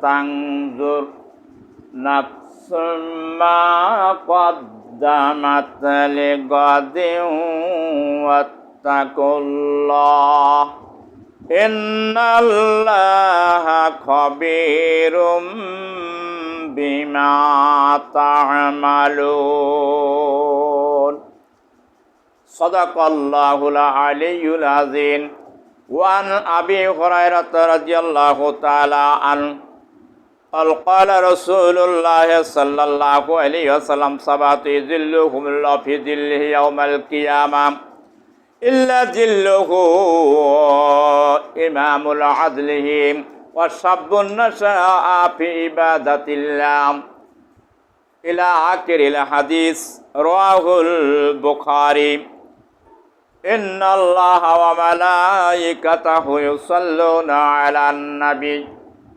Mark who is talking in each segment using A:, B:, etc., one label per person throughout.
A: ولتنظر نفس ما قدمت لغد واتقوا الله إن الله خبير بما تعملون صدق الله العلي العظيم وعن أبي هريرة رضي الله تعالى عنه قال قال رسول الله صلى الله عليه وسلم سبعة ظلهم الله في ظله يوم القيامة إلا ظله إمام العدله وشاب نشأ في عبادة الله إلى آخر الحديث رواه البخاري إن الله وملائكته يصلون على النبي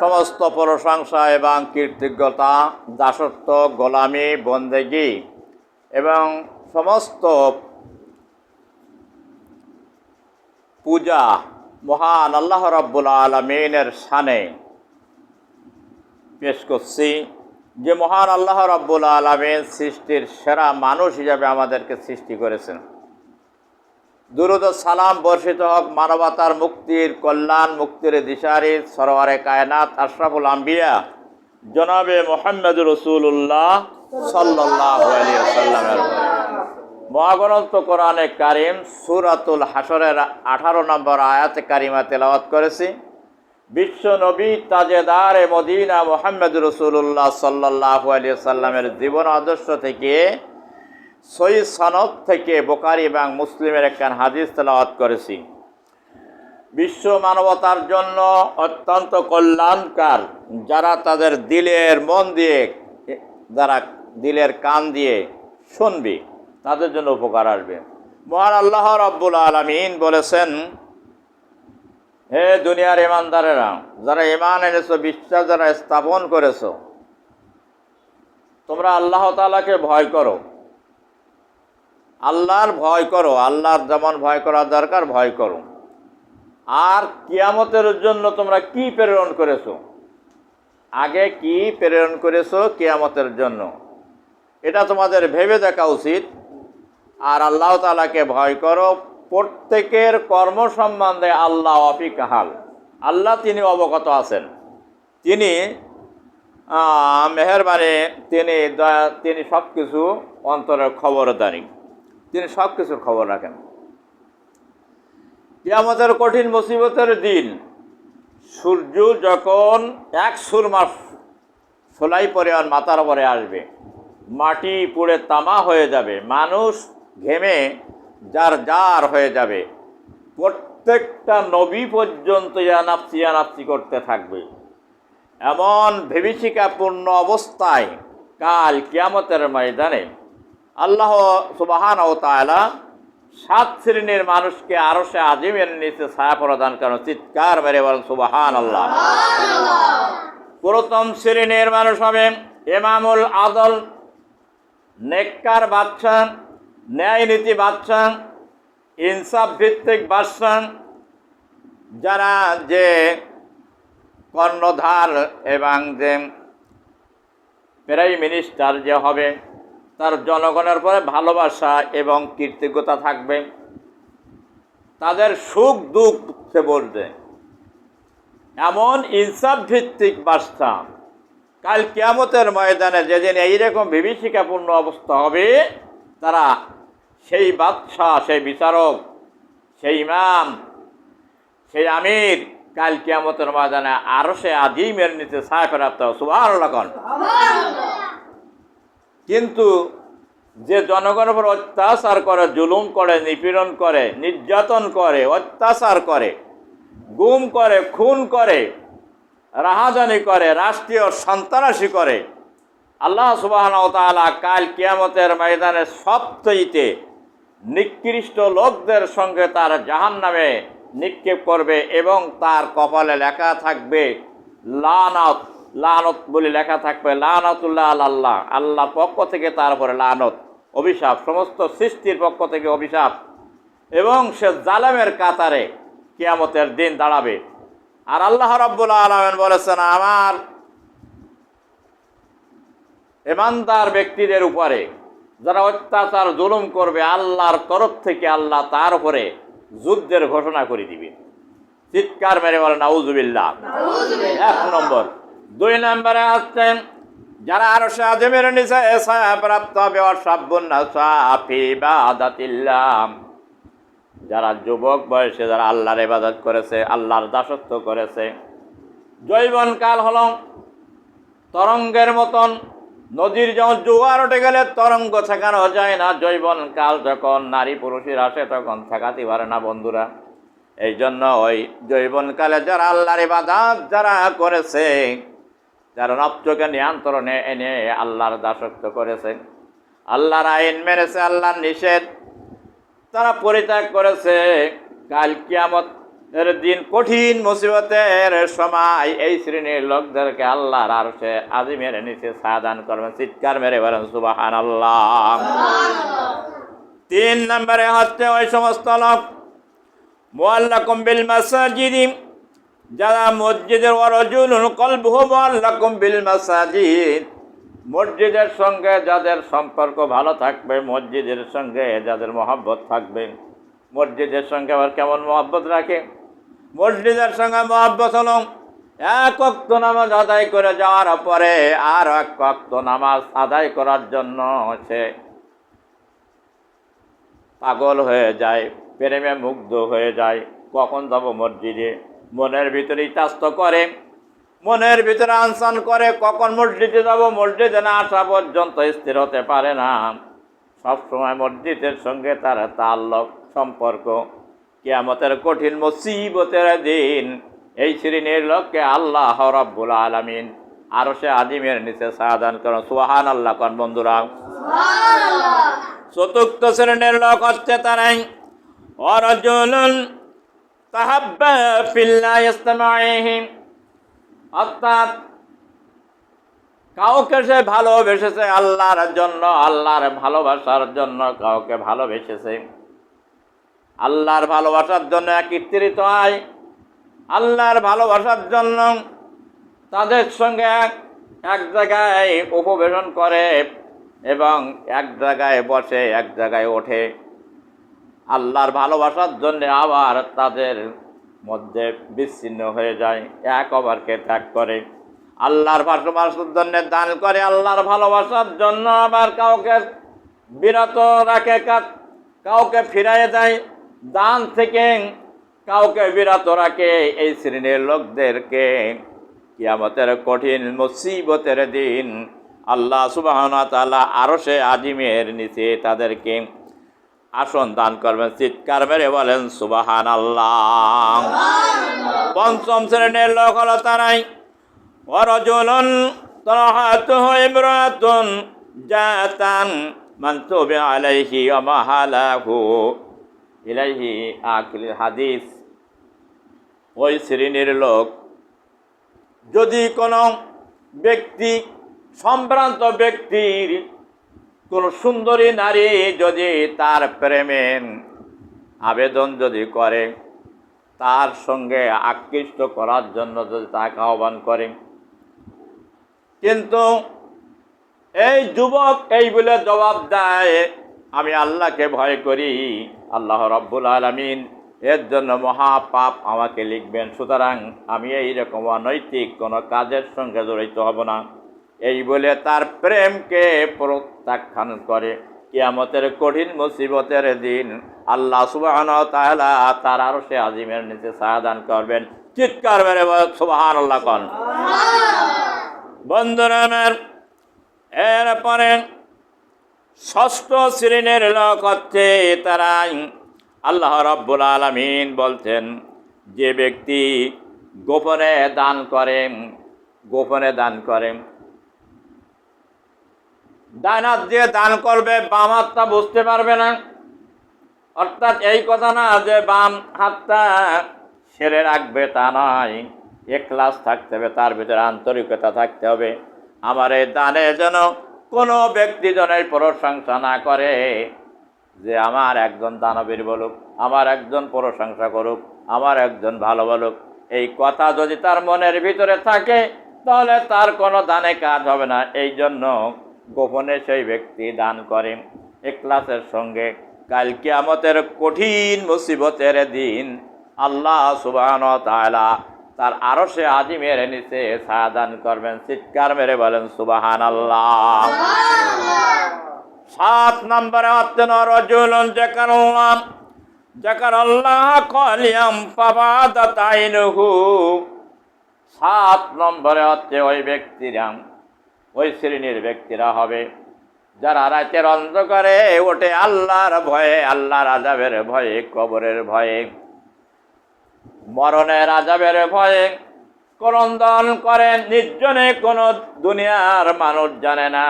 A: সমস্ত প্রশংসা এবং কীর্তিজ্ঞতা, দাসত্ব, গোলামি, বন্দেগি এবং সমস্ত পূজা মহান আল্লাহ রব্বুল আলমিনের শানে পেশ করছি। যে মহান আল্লাহ রব্বুল আলমিন সৃষ্টির সেরা মানুষ হিসাবে আমাদেরকে সৃষ্টি করেছেন। দুরুদ সালাম বর্ষিত হোক মানবতার মুক্তির, কল্যাণ মুক্তির দিশারি, সরোয়ারে কায়নাত, আশরাফুল আম্বিয়া, জনাবে মোহাম্মদ রসুল্লাহ সাল্লামের মহাগ্রন্থ কোরআনে কারিম সুরাতুল হাসরের আঠারো নম্বর আয়াত কারিমা তেলাওয়াত করেছি। বিশ্ব নবী তাজেদার এ মদিনা মোহাম্মদ রসুল্লাহ সাল্লাহ আলিয়া সাল্লামের জীবন আদর্শ থেকে সই সনদ থেকে বোকারি এবং মুসলিমের একখান হাদিস তেলাওয়াত করেছি। বিশ্ব মানবতার জন্য অত্যন্ত কল্যাণকার যারা তাদের দিলের মন দিয়ে, যারা দিলের কান দিয়ে শুনবি, তাদের জন্য উপকার আসবে। মহান আল্লাহ রব্বুল আলমিন বলেছেন, হে দুনিয়ার ইমানদারেরা, যারা ইমান এনেছো, বিশ্বাস যারা স্থাপন করেছ, তোমরা আল্লাহ তালাকে ভয় করো। আল্লাহর ভয় করো, আল্লাহর যেমন ভয় করা দরকার, ভয় করো। আর কিয়ামতের জন্য তোমরা কি প্রেরণ করেছ? আগে কি প্রেরণ করেছ কিয়ামতের জন্য? এটা তোমাদের ভেবে দেখা উচিত। আর আল্লাহ তালাকে ভয় করো, প্রত্যেকের কর্ম সম্বন্ধে আল্লাহ অপিকাহাল আল্লাহ তিনি অবগত আছেন। তিনি মেহরবানি, তিনি দয়া- তিনি সব কিছু অন্তরের খবরদারি। তিনি সব কিছুর খবর রাখেন। কিয়ামতের কঠিন মুসিবতের দিন সূর্য যখন এক সুরমাস সোলাই পরে আর মাথার পরে আসবে, মাটি পুড়ে তামা হয়ে যাবে, মানুষ ঘেমে যার যার হয়ে যাবে, প্রত্যেকটা নবী পর্যন্ত ইয়ানাপসি ইয়ানাপসি করতে থাকবে। এমন ভেবিচিকাপূর্ণ অবস্থায় কাল কিয়ামতের ময়দানে আল্লাহ সুবাহান ও তালা সাত শ্রেণির মানুষকে আরও সে আজিমের নিচে ছায়া প্রদান করেন চিৎকার মেরে বলেন সুবাহান আল্লাহ প্রথম শ্রেণির মানুষ হবে এমামুল আদল নেককার ন্যায় নীতি বাদশা ইনসাফ ভিত্তিক বাদশা যারা যে কর্ণধার এবং যে প্রাইম মিনিস্টার যে হবে তার জনগণের পরে ভালোবাসা এবং কৃতজ্ঞতা থাকবে। তাদের সুখ দুঃখ সে বলবে। এমন ইনসাফ ভিত্তিক বার্তা কাল কিয়ামতের ময়দানে যেদিন এইরকম বিভীষিকাপূর্ণ অবস্থা হবে, তারা সেই বাদশাহ, সেই বিচারক, সেই ইমাম, সেই আমির কাল কিয়ামতের ময়দানে আরও সে আদিমের নিচে প্রাপ্ত সুভার লক্ষণ কিন্তু যে জনগণের উপর অত্যাচার করে, জুলুম করে, নিপীড়ন করে, নির্যাতন করে, অত্যাচার করে, গুম করে, খুন করে, রাহাজানি করে, রাষ্ট্রীয় সন্ত্রাসী করে, আল্লাহ সুবাহ কাল কিয়ামতের ময়দানে সবচেয়ে নিকৃষ্ট লোকদের সঙ্গে তার জাহান নামে নিক্ষেপ করবে এবং তার কপালে লেখা থাকবে, লানত। লানত বলে লেখা থাকবে লানতুল্লাহ আল্লাহ আল্লাহ পক্ষ থেকে তার উপরে লানত অভিশাপ সমস্ত সৃষ্টির পক্ষ থেকে অভিশাপ। এবং সে জালেমের কাতারে কিয়ামতের দিন দাঁড়াবে। আর আল্লাহ রব্বুল আলমেন বলেছেন আমার ইমানদার ব্যক্তিদের উপরে যারা অত্যাচার জুলুম করবে আল্লাহর তরফ থেকে আল্লাহ তার উপরে যুদ্ধের ঘোষণা করে দিবে। চিৎকার মেরে বলেন আউজুবিল্লাহ এক নম্বর। দুই নম্বরে আসছেন যারা আরও সাজমের নিচে প্রাপ্ত হবে অসাব্বন্নাফিবাদাতিল্লাহ যারা যুবক বয়সে যারা আল্লাহর ইবাদত করেছে, আল্লাহর দাসত্ব করেছে জৈবন কাল হল তরঙ্গের মতন, নদীর যেমন জোয়ার উঠে গেলে তরঙ্গ ঠেকানো যায় না জৈবন কাল যখন নারী পুরুষের আসে তখন ঠেকাতে পারে না বন্ধুরা। এই জন্য ওই জৈবনকালে যারা আল্লাহর ইবাদত যারা করেছে যারা নবচকে নিয়ন্ত্রণে এনে আল্লাহর দাসত্ব করেছে। আল্লাহর আইন মেনেছে, আল্লাহর নিষেধ তারা পরিত্যাগ করেছে। কাল কিয়ামত এর দিন কঠিন মুসিবতের সময় এই শ্রেণির লোকদেরকে আল্লাহর আর সে আজি মেরে নিচে সাদান করবেন। চিৎকার মেরে বলেন সুবাহান আল্লাহ তিন নম্বরে হচ্ছে ওই সমস্ত লোক মোয়াল্লাকুম বিল মাসাজিদি যারা মসজিদের অরজুল কলবহু মোয়াল্লাকুম বিল মাসাজিদ, মসজিদের সঙ্গে যাদের সম্পর্ক ভালো থাকবে, মসজিদের সঙ্গে যাদের মহব্বত থাকবে, মসজিদের সঙ্গে আবার কেমন মহব্বত রাখে? মসজিদের সঙ্গে মহব্বত হল এক অক্ত নামাজ আদায় করে যাওয়ার পরে আর এক অক্ত নামাজ আদায় করার জন্য সে পাগল হয়ে যায়, প্রেমে মুগ্ধ হয়ে যায়, কখন যাব মসজিদে? মনের ভিতরে ইতাস্ত করে মনের ভিতরে আনসান করে কখন মসজিদে যাব মসজিদে না আসা পর্যন্ত স্থির হতে পারে না। সবসময় মসজিদের সঙ্গে তার তাল্লক সম্পর্ক কিয়ামতের কঠিন মুসিবতের দিন এই শ্রেণির লোককে আল্লাহ রব্বুল আলমিন আরও সে আজিমের নিচে সাহাদান করেন। সুহান আল্লাহ কন বন্ধুরা? চতুর্থ শ্রেণির লোক হচ্ছে তারাই। অরজুলুন তাহাব্বা ফিল্লাহ ইস্তামাইহিম অর্থাৎ, কাউকে সে ভালোবেসেছে আল্লাহর জন্য, আল্লাহর ভালোবাসার জন্য কাউকে ভালোবেসেছে। আল্লাহর ভালোবাসার জন্য একত্রিত হয় আল্লাহর ভালোবাসার জন্য তাদের সঙ্গে এক জায়গায় উপবেশন করে এবং এক জায়গায় বসে, এক জায়গায় ওঠে। আল্লাহর ভালোবাসার জন্য আবার তাদের মধ্যে বিচ্ছিন্ন হয়ে যায়, এক অবারকে ত্যাগ করে। আল্লাহর ভালোবাসার জন্য দান করে, আল্লাহর ভালোবাসার জন্য আবার কাউকে বিরত রাখে কাউকে ফিরাই দেয়। দান থেকে কাউকে বিরত রাখে এই শ্রেণির লোকদেরকে। কিয়ামতের কঠিন মুসিবতের দিন আল্লাহ সুবাহ তাআলা আরও সে আজিমের নিচে তাদেরকে আসন দান করবেন চিৎকার মেরে বলেন সুবাহান আল্লাহ পঞ্চম শ্রেণির লোক হলো তারাই। অরজলন তরহাত ইমরাতুন জাতান মানসুব আলাইহি ওয়া ইলাইহি আকিল হাদিস। ওই শ্রেণির লোক যদি কোনো ব্যক্তি সম্ভ্রান্ত ব্যক্তির কোন সুন্দরী নারী যদি তার প্রেমে আবেদন যদি করে, তার সঙ্গে আকৃষ্ট করার জন্য যদি তাকে আহ্বান করে। কিন্তু এই যুবক এই বলে জবাব দেয়, আমি আল্লাহকে ভয় করি, আল্লাহ রব্বুল আলমিন এর জন্য মহাপাপ আমাকে লিখবেন। সুতরাং আমি এই রকম অনৈতিক কোনো কাজের সঙ্গে জড়িত হব না। এই বলে তার প্রেমকে প্রত্যাখ্যান করে। কিয়ামতের কঠিন মুসিবতের দিন আল্লাহ সুবাহ তাহলা তার আরও সে আজিমের নিচে সাহাদান করবেন। চিৎকার মেরে সুবাহান আল্লাহ কন। বন্ধুরা আমার এরপরে ষষ্ঠ শ্রেণির লোক হচ্ছে তারা আল্লাহ রব্বুল আলমিন বলছেন যে ব্যক্তি গোপনে দান করেন গোপনে দান করেন ডান হাত দিয়ে দান করবে, বাম হাতটা বুঝতে পারবে না। অর্থাৎ এই কথা না যে বাম হাতটা সেরে রাখবে তা নয়। এক্লাস থাকতে হবে, তার ভিতরে আন্তরিকতা থাকতে হবে। আমার এই দানে যেন কোনো ব্যক্তি জনের প্রশংসা না করে, যে আমার একজন দানবীর বলুক, আমার একজন প্রশংসা করুক, আমার একজন ভালো বলুক। এই কথা যদি তার মনের ভিতরে থাকে, তাহলে তার কোনো দানে কাজ হবে না। এই জন্য গোপনে সেই ব্যক্তি দান করে। এক্লাসের সঙ্গে কাল কিয়ামতের কঠিন মুসিবতের দিন আল্লাহ সুবাহন তাআলা তার আরও সে আজিমের নিচে ছায়া দান করবেন। চিৎকার মেরে বলেন সুবাহান আল্লাহ সাত নম্বরে হচ্ছেন রজুলন জাকার আল্লাহ জাকার আল্লাহ কলিয়াম পাবাদা তাইনহু সাত নম্বরে হচ্ছে ওই ব্যক্তিরা ওই শ্রেণির ব্যক্তিরা হবে। যারা রাতের অন্ধকারে ওঠে আল্লাহর ভয়ে, আল্লাহর আজাবের ভয়ে, কবরের ভয়ে। মরণের আজাবের ভয়ে করন্দন করে, নির্জনে কোনো দুনিয়ার মানুষ জানে না।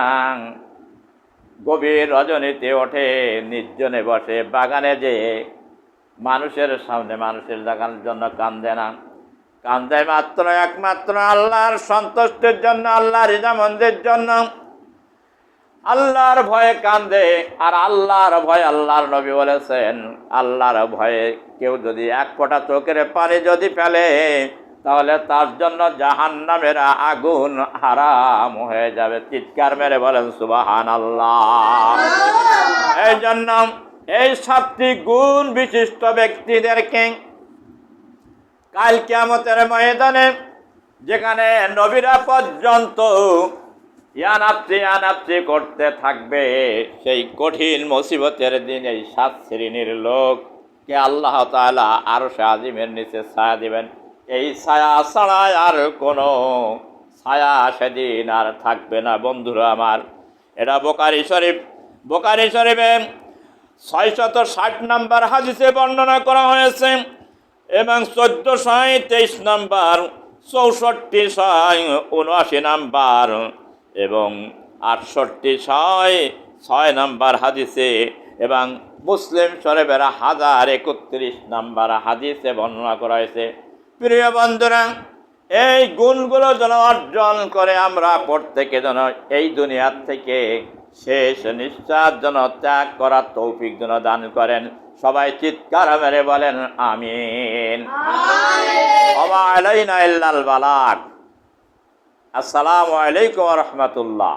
A: গভীর রজনীতে ওঠে, নির্জনে বসে, বাগানে যে মানুষের সামনে মানুষের দেখানোর জন্য কান্দে না। কান্দে মাত্র একমাত্র আল্লাহর সন্তুষ্টের জন্য আল্লাহর রিজামন্দের জন্য। আল্লাহর ভয়ে কান্দে আর আল্লাহর ভয় আল্লাহর নবী বলেছেন আল্লাহর ভয়ে কেউ যদি এক ফোঁটা চোখের পানি যদি ফেলে তাহলে তার জন্য জাহান্নামের আগুন হারাম হয়ে যাবে। চিৎকার মেরে বলেন সুবাহান আল্লাহ এই জন্য এই সাতটি গুণ বিশিষ্ট ব্যক্তিদেরকে কাল কিয়ামতের ময়দানে, যেখানে নবীরা পর্যন্ত ইয়ানাপসি ইয়ানাপসি করতে থাকবে, সেই কঠিন মুসিবতের দিন এই সাত শ্রেণির লোককে আল্লাহ তাআলা আরও সে আজিমের নিচে ছায়া দিবেন। এই ছায়া ছাড়া আর কোনো ছায়া সেদিন আর থাকবে না। বন্ধুরা আমার, এটা বোকারি শরীফ। বোকারি শরীফে ছয় ছয়শত ষাট নম্বর হাদিসে বর্ণনা করা হয়েছে এবং চোদ্দোশো তেইশ নাম্বার, চৌষট্টি ছয় উনআশি নাম্বার এবং আটষট্টি ছয় ছয় নাম্বার হাদিসে এবং মুসলিম শরীফের হাজার একত্রিশ নাম্বার হাদিসে বর্ণনা করা হয়েছে। প্রিয় বন্ধুরা, এই গুণগুলো যেন অর্জন করে আমরা প্রত্যেকে যেন এই দুনিয়ার থেকে শেষ নিঃশ্বাস যেন ত্যাগ করার তৌফিক যেন দান করেন। সবাই চিৎকার মেরে বলেন আমিন। আসসালামু আলাইকুম রহমতুল্লাহ।